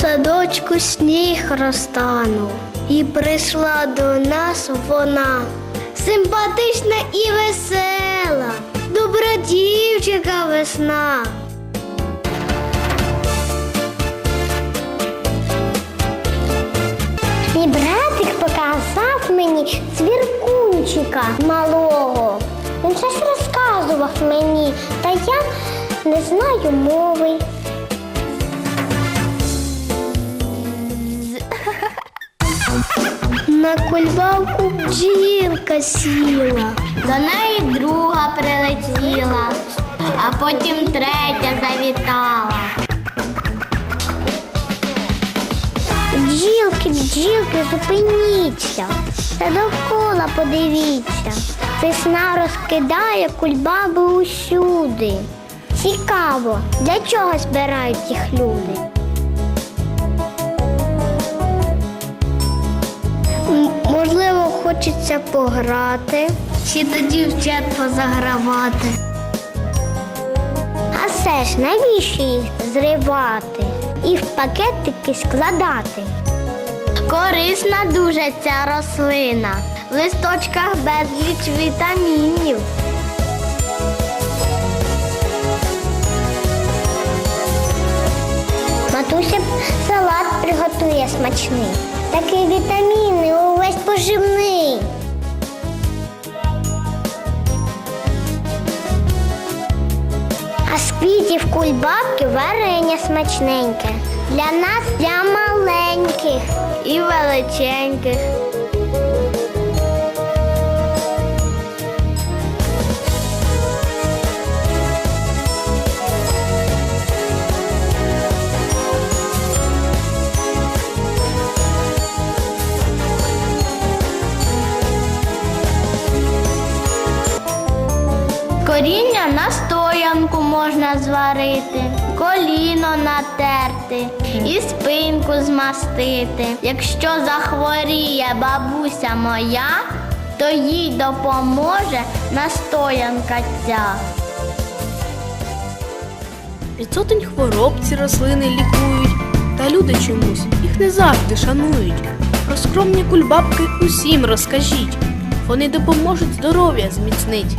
садочку сніг розтанув, і прийшла до нас вона, симпатична і весела, добра дівчинка весна. Мій братик показав мені цвіркунчика малого. Він щось розказував мені, та я не знаю мови. На бджілка сіла, до неї друга прилетіла, а потім третя завітала. Бджілки, бджілки, зупиніться, та довкола подивіться. Весна розкидає кульбаби усюди. Цікаво, для чого збирають їх люди? Хочеться пограти чи до дівчат позагравати. А все ж навіщо їх зривати і в пакетики складати? Корисна дуже ця рослина. В листочках безліч вітамінів. Матуся салат приготує смачний. Такий вітамінний, увесь поживний. А з квітів кульбабки варення смачненьке. Для нас, для маленьких і величеньких. Коріння на стоянку можна зварити, коліно натерти і спинку змастити. Якщо захворіє бабуся моя, то їй допоможе настоянка ця. Від сотень хвороб ці рослини лікують, та люди чомусь їх не завжди шанують. Про скромні кульбабки усім розкажіть, вони допоможуть здоров'я зміцнить.